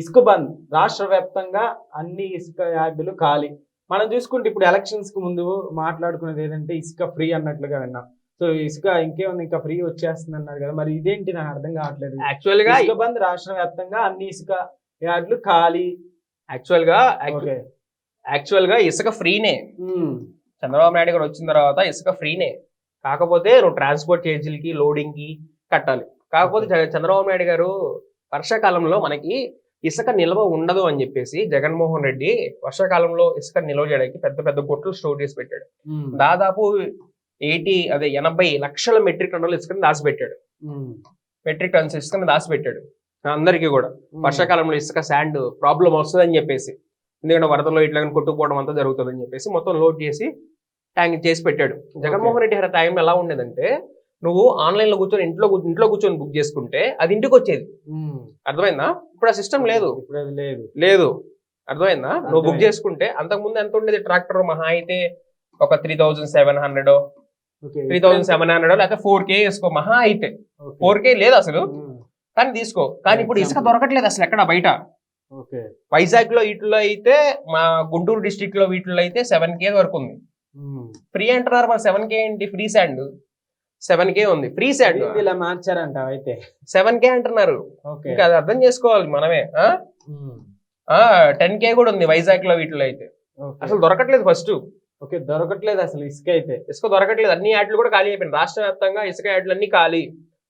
ఇసుక బంద్. రాష్ట్ర వ్యాప్తంగా అన్ని ఇసుక యార్డులు ఖాళీ. మనం చూసుకుంటే ఇప్పుడు ఎలక్షన్స్కు ముందు మాట్లాడుకునేది ఏదంటే ఇసుక ఫ్రీ అన్నట్లుగా విన్నాం. సో ఇసుక ఇంకేముంది? ఇంకా ఫ్రీ వచ్చేస్తుంది అన్నారు కదా. మరి ఇదేంటి? నాకు అర్థం కావట్లేదు. యాక్చువల్గా ఇసుక బంద్ రాష్ట్ర వ్యాప్తంగా అన్ని ఇసుక యార్డులు ఖాళీ. యాక్చువల్గా యాక్చువల్గా ఇసుక ఫ్రీనే. చంద్రబాబు నాయుడు గారు వచ్చిన తర్వాత ఇసుక ఫ్రీనే. కాకపోతే నువ్వు ట్రాన్స్పోర్ట్ ఛార్జీలకి లోడింగ్కి కట్టాలి. కాకపోతే చంద్రబాబు నాయుడు గారు వర్షాకాలంలో మనకి ఇసుక నిల్వ ఉండదు అని చెప్పేసి జగన్మోహన్ రెడ్డి వర్షాకాలంలో ఇసుక నిల్వ చేయడానికి పెద్ద పెద్ద గుట్టలు స్టోర్ చేసి పెట్టాడు. దాదాపు ఎయిటీ అదే ఎనభై లక్షల మెట్రిక్ టన్నుల ఇసుకని దాచిపెట్టాడు. మెట్రిక్ టన్స్ ఇసుకని దాచిపెట్టాడు. అందరికీ కూడా. వర్షాకాలంలో ఇసుక శాండ్ ప్రాబ్లం వస్తుందని చెప్పేసి ఎందుకంటే వరదలో ఇట్లా కొట్టుకుపోవడం అంతా జరుగుతుందని చెప్పేసి మొత్తం లోడ్ చేసి ట్యాంక్ చేసి పెట్టాడు. జగన్మోహన్ రెడ్డి గారి టైంలో ఎలా ఉండేదంటే నువ్వు ఆన్లైన్లో కూర్చొని ఇంట్లో ఇంట్లో కూర్చొని బుక్ చేసుకుంటే అది ఇంటికి వచ్చేది. అర్థమైందా? ఇప్పుడు ఆ సిస్టమ్ లేదు ఇప్పుడు అది లేదు. లేదు. అర్థమైందా? నువ్వు బుక్. చేసుకుంటే అంతకుముందు ఎంత ఉండేది? ట్రాక్టర్ మహా అయితే ఒక three thousand seven hundred three thousand seven hundred లేకపోతే ఫోర్ కే వేసుకో మహా అయితే. ఫోర్ కే లేదు అసలు. కానీ తీసుకో. కానీ ఇప్పుడు ఇసుక. దొరకట్లేదు అసలు ఎక్కడ బయట. వైజాగ్లో వీటిలో అయితే మా గుంటూరు డిస్టిక్లో వీటిలో అయితే సెవెన్ కే వరకు ఉంది. ఫ్రీ అంటున్నారు మరి సెవెన్ కే ఏంటి? ఫ్రీ శాండ్ సెవెన్ కే ఉంది. ఫ్రీ ఏంది ఇలా మార్చారంట అయితే? సెవెన్ కే అంటున్నారు ఇంకా అది అర్థం చేసుకోవాలి మనమే టెన్ కే కూడా ఉంది వైజాగ్లో వీటిలో అయితే. అసలు దొరకట్లేదు ఫస్ట్. ఓకే దొరకట్లేదు అసలు ఇసుక అయితే. ఇసుక దొరకట్లేదు. అన్ని యాడ్లు కూడా ఖాళీ అయిపోయింది రాష్ట్ర వ్యాప్తంగా ఇసుక యాడ్లు అన్ని ఖాళీ.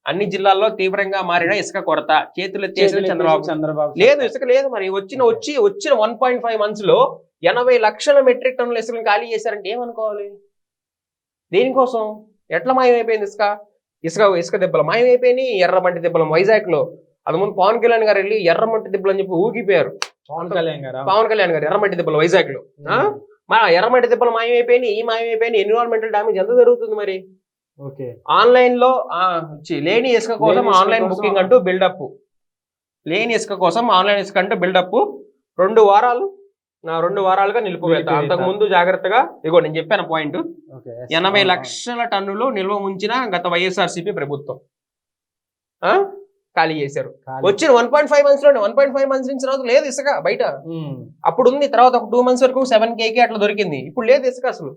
అన్ని జిల్లాల్లో తీవ్రంగా మారిన ఇసుక కొరత. చేతులు చంద్రబాబు. చంద్రబాబు లేదు ఇసుక లేదు మరి. వచ్చిన వచ్చి వచ్చిన వన్ పాయింట్ ఫైవ్ మంత్స్లో ఎనభై లక్షల మెట్రిక్ టన్నుల ఇసుకను ఖాళీ చేశారంటే ఏమనుకోవాలి? దేనికోసం? ఎట్లా మాయమైపోయింది ఇసుక? ఇసుక ఇసుక దెబ్బలు మాయమైపోయినాయి ఎర్రమంటి దెబ్బలు. వైజాగ్లో అది ముందు పవన్ కళ్యాణ్ గారు వెళ్ళి ఎర్రమంటి దెబ్బలు అని చెప్పి ఊగిపోయారు. పవన్ కళ్యాణ్ గారా? పవన్ కళ్యాణ్ గారు ఎర్రమంటి దెబ్బలు వైజాగ్లో? మా ఎర్రమంటి దెబ్బలు మాయమైపోయినాయి ఈ మాయమైపోయినాయి ఎన్విరాన్మెంటల్ డామేజ్ ఎంత జరుగుతుంది మరి? ఓకే. ఆన్లైన్లో లేని ఇసుక కోసం ఆన్లైన్ బుకింగ్ అంటూ బిల్డప్. లేని ఇసుక కోసం ఆన్లైన్ ఇసుక అంటూ బిల్డప్. రెండు వారాలు రెండు వారాలుగా నిలిపివేత. అంతకు ముందు జాగ్రత్తగా ఇగో నేను చెప్పాను పాయింట్ ఎనభై లక్షల టన్నులు నిల్వ ఉంచిన గత వైఎస్ఆర్సీపీ ప్రభుత్వం. ఆ? ఖాళీ చేశారు. వచ్చిన వన్ పాయింట్ ఫైవ్ మంత్స్లోనే వన్ పాయింట్ ఫైవ్ మంత్స్ నుంచి తర్వాత లేదు ఇసుక బయట. అప్పుడు ఉంది తర్వాత ఒక టూ మంత్స్ వరకు సెవెన్ కేకి అట్లా దొరికింది. ఇప్పుడు లేదు ఇసుక అసలు.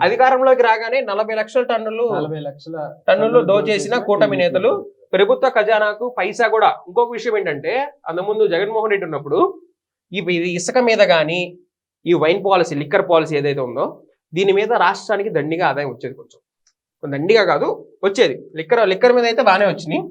అధికారంలోకి రాగానే నలభై లక్షల టన్నులు నలభై లక్షల టన్నులు దోచేసిన కూటమి నేతలు ప్రభుత్వ ఖజానాకు పైసా కూడా. ఇంకొక విషయం ఏంటంటే అంతకుముందు జగన్మోహన్ రెడ్డి ఉన్నప్పుడు ఈ ఇసుక మీద కానీ ఈ వైన్ పాలసీ లిక్కర్ పాలసీ ఏదైతే ఉందో దీని మీద రాష్ట్రానికి దండిగా ఆదాయం వచ్చేది కొంచెం. దండిగా కాదు వచ్చేది. లిక్కర్ లిక్కర్ మీద అయితే బాగానే వచ్చినాయి.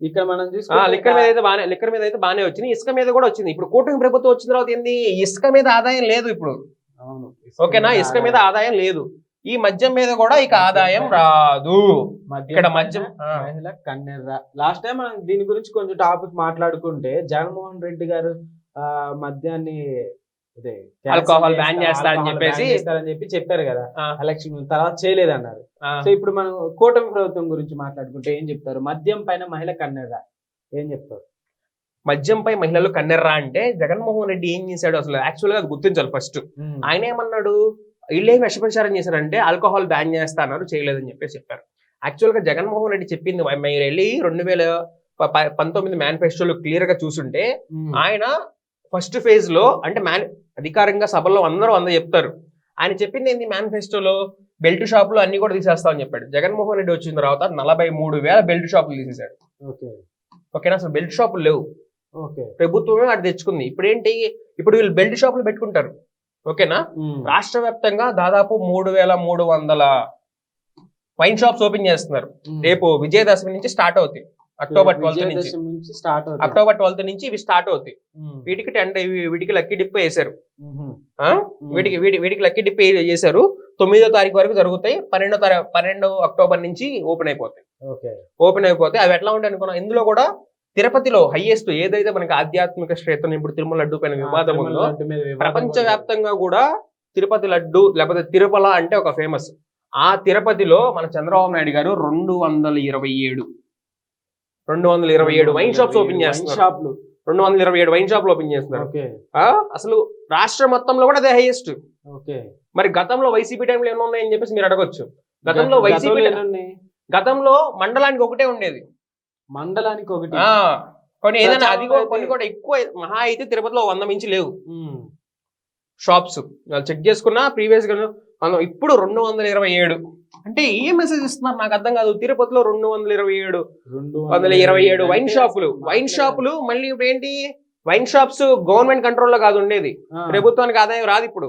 ఇక్కడ మనం ఆ, చూసుకుంటే లిక్కర్ మీద అయితే బాగానే లిక్కర్ మీద అయితే బాగానే వచ్చినాయి. ఇసుక మీద కూడా వచ్చింది. ఇప్పుడు కూటమి ప్రభుత్వం వచ్చిన తర్వాత ఏంది? ఇసుక మీద ఆదాయం లేదు ఇప్పుడు. అవును. ఓకేనా? ఇసుక మీద ఆదాయం లేదు. ఈ మద్యం మీద కూడా ఇక ఆదాయం రాదు. ఇక్కడ మద్యం. మహిళ కన్నెర్ర. లాస్ట్ టైం మనం దీని గురించి కొంచెం టాపిక్ మాట్లాడుకుంటే జగన్మోహన్ రెడ్డి గారు మద్యాన్ని అదే Alcohol ban చేస్తా- చేస్తా అని alcohol చెప్పేసి చేస్తారని చెప్పి చెప్పారు కదా. ఎలక్షన్ తర్వాత చేయలేదన్నారు. ఆ. సో ఇప్పుడు మనం కూటమి ప్రభుత్వం గురించి మాట్లాడుకుంటే ఏం చెప్తారు? మద్యం పైన మహిళ కన్నెర్ర ఏం చెప్తారు? మద్యంపై మహిళలు కన్నెర్రా అంటే జగన్మోహన్ రెడ్డి ఏం చేశాడు? అసలు యాక్చువల్గా అది గుర్తించాలి ఫస్ట్ ఆయన ఏమన్నాడు? వీళ్ళేం విషప్రచారం చేశారంటే ఆల్కహాల్ బ్యాన్ చేస్తా అన్నారు చేయలేదని చెప్పేసి చెప్పారు. యాక్చువల్గా జగన్మోహన్ రెడ్డి చెప్పింది మీరు వెళ్ళి రెండు వేల పంతొమ్మిది మేనిఫెస్టోలో క్లియర్గా చూసుంటే ఆయన ఫస్ట్ ఫేజ్లో అంటే మ్యాన్ అధికారంగా సభలో అందరూ అందరూ చెప్తారు. ఆయన చెప్పింది ఏంది? మేనిఫెస్టోలో బెల్ట్ షాపులు అన్ని కూడా తీసేస్తామని చెప్పాడు. జగన్మోహన్ రెడ్డి వచ్చిన తర్వాత నలభై మూడు వేల బెల్ట్ షాపులు తీసేశాడు. ఓకే. ఓకేనా? అసలు బెల్ట్ షాపులు లేవు. ఓకే. ప్రభుత్వమే అది తెచ్చుకుంది. ఇప్పుడు ఏంటి ఇప్పుడు వీళ్ళు బెల్ట్ షాపులు పెట్టుకుంటారు. ఓకేనా? రాష్ట్ర వ్యాప్తంగా దాదాపు మూడు వేల మూడు వందల వైన్ షాప్స్ ఓపెన్ చేస్తున్నారు. రేపు విజయదశమి నుంచి స్టార్ట్ అవుతాయి. అక్టోబర్ ట్వెల్త్ నుంచి. స్టార్ట్ అక్టోబర్ ట్వెల్త్ నుంచి ఇవి స్టార్ట్ అవుతాయి. వీటికి టెన్ వీటికి లక్కీ డిప్? ఉమ్. వీటికి వీటి వీటికి లక్కీ డిప్ చేశారు. తొమ్మిదో తారీఖు వరకు జరుగుతాయి. పన్నెండో తారీఖు పన్నెండు అక్టోబర్ నుంచి ఓపెన్ అయిపోతాయి. ఓపెన్ అయిపోతే అవి ఎట్లా ఉంటాయి అనుకున్నా? ఇందులో కూడా తిరుపతిలో హైయెస్ట్ ఏదైతే మనకి ఆధ్యాత్మిక క్షేత్రం ఇప్పుడు తిరుమల లడ్డు పైన వివాదం ఉందో లడ్డు మీద వివాదం ప్రపంచ కూడా వ్యాప్తంగా కూడా తిరుపతి లడ్డు లేకపోతే తిరుమల అంటే ఒక ఫేమస్ ఆ తిరుపతిలో మన చంద్రబాబు నాయుడు గారు రెండు వందల ఇరవై ఏడు రెండు వందల ఇరవై ఏడు వైన్ షాప్స్ ఓపెన్ చేస్తున్నారు. షాప్లు. రెండు వందల ఇరవై ఏడు వైన్ షాప్లు ఓపెన్ చేస్తున్నారు? అసలు రాష్ట్ర మొత్తంలో కూడా అదే హైయెస్ట్ ఓకే. మరి గతంలో వైసీపీ టైంలో ఎన్ని ఉన్నాయని చెప్పేసి మీరు అడగొచ్చు. గతంలో గత- వైసీపీ గతంలో మండలానికి ఒకటే ఉండేది. మండలానికి ఒకటి. కొన్ని ఏదైనా అది కొన్ని కూడా ఎక్కువ మహా అయితే తిరుపతిలో వంద మించి లేవు. షాప్స్. చెక్ చేసుకున్నా ప్రీవియస్గా మనం ఇప్పుడు రెండు వందల ఇరవై ఏడు. అంటే ఏ మెసేజ్ ఇస్తున్నారు? నాకు అర్థం కాదు. తిరుపతిలో రెండు వందల ఇరవై ఏడు. వందల ఇరవై ఏడు వైన్ షాపులు వైన్ షాపులు మళ్ళీ ఇప్పుడు ఏంటి? వైన్ షాప్స్ గవర్నమెంట్ కంట్రోల్లో కాదు ఉండేది. ప్రభుత్వానికి ఆదాయం రాదు ఇప్పుడు.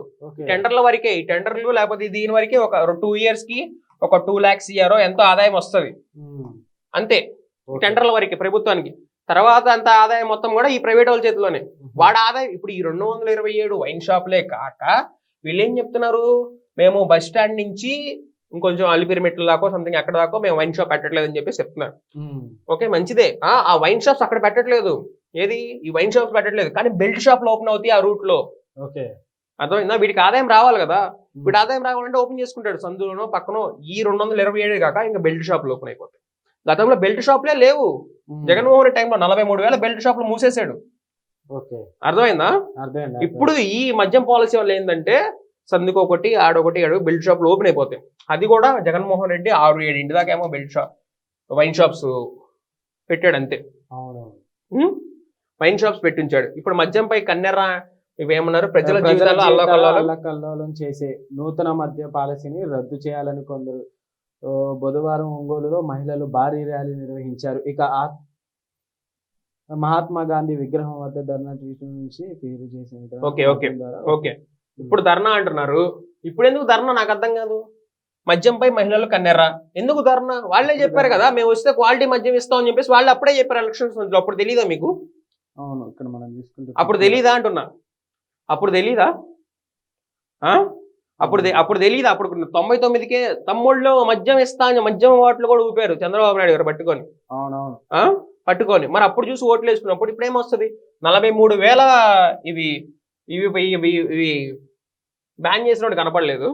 టెండర్ల వరకే ఈ టెండర్లు లేకపోతే దీని వరకే ఒక టూ ఇయర్స్కి ఒక టూ లాక్స్ ఇయరో ఎంతో ఆదాయం వస్తుంది. అంతే. టెండర్ల వరకే ప్రభుత్వానికి. తర్వాత అంత ఆదాయం మొత్తం కూడా ఈ ప్రైవేట్ వాళ్ళ చేతిలోనే. వాడు ఆదాయం ఇప్పుడు ఈ రెండు వందల ఇరవై ఏడు వైన్ షాపులే కాక వీళ్ళు ఏం చెప్తున్నారు? మేము బస్ స్టాండ్ నుంచి ఇంకొంచెం అలిపిరి మెట్ల దాకో సంథింగ్ ఎక్కడ దాకో మేము వైన్ షాప్ పెట్టట్లేదు అని చెప్పేసి చెప్తున్నారు. ఉమ్, ఓకే మంచిదే. ఆ వైన్ షాప్స్ అక్కడ పెట్టట్లేదు. ఏది? ఈ వైన్ షాప్స్ పెట్టట్లేదు. కానీ బెల్ట్ షాప్లు ఓపెన్ అవుతాయి ఆ రూట్లో. ఓకే. అర్థమైందా? వీడికి ఆదాయం రావాలి కదా. వీడు ఆదాయం రావాలంటే ఓపెన్ చేసుకుంటాడు సందులోనో పక్కనో. ఈ రెండు వందల ఇరవై ఏడు కాక ఇంకా బెల్ట్ షాపులు ఓపెన్ అయిపోతాయి. గతంలో బెల్ట్ షాపులే లేవు. ఉమ్, జగన్మోహన్ రెడ్డి టైంలో నలభై మూడు వేల బెల్ట్ షాపులు మూసేశాడు. ఓకే. అర్థమైందా? అర్థమైంది ఇప్పుడు ఈ మద్యం పాలసీ వల్ల ఏంటంటే సందుకు ఒకటి ఆడొకటి ఆడు బెల్ట్ షాప్లు ఓపెన్ అయిపోతాయి. అది కూడా జగన్మోహన్ రెడ్డి ఆరు ఏడు ఇంటి దాకా ఏమో బెల్ట్ షాప్ వైన్ షాప్స్ పెట్టాడు అంతే? వైన్ షాప్స్ పెట్టించాడు. ఇప్పుడు మద్యంపై కన్నెర ఇవేమన్నారు? ప్రజల జీవితాల్లో అల్లకల్లాలు చేసే నూతన మద్య పాలసీని రద్దు చేయాలని కొందరు బుధవారం ఒంగోలులో మహిళలు భారీ ర్యాలీ నిర్వహించారు. ఇక మహాత్మా గాంధీ విగ్రహం వద్ద ధర్నా నుంచి తీరు చేసిన ఓకే, ఓకే. ఓకే. ఇప్పుడు ధర్నా అంటున్నారు. ఇప్పుడు ఎందుకు ధర్నా? నాకు అర్థం కాదు. మద్యంపై మహిళలు కన్నెర్రా? ఎందుకు ధర్నా? వాళ్ళే చెప్పారు కదా మేము వస్తే క్వాలిటీ మద్యం ఇస్తాం అని చెప్పేసి వాళ్ళు అప్పుడే చెప్పారు ఎలక్షన్స్ మధ్యలో అప్పుడు తెలియదా మీకు? అవును ఇక్కడ మనం తీసుకుంటే అప్పుడు తెలీదా అంటున్నా? అప్పుడు తెలీదా? ఆ? అప్పుడు అప్పుడు తెలీదా? అప్పుడు తొంభై తొమ్మిదికే తమ్ముళ్ళు మద్యం ఇస్తా అని మద్యం ఓట్లు కూడా ఊపారు చంద్రబాబు నాయుడు గారు పట్టుకొని? పట్టుకొని. మరి అప్పుడు చూసి ఓట్లు వేసుకున్నప్పుడు ఇప్పుడు ఏమొస్తుంది నలభై మూడు వేల ఇవి ఇవి ఇవి ఇవి బ్యాన్ చేసినట్టు కనపడలేదు.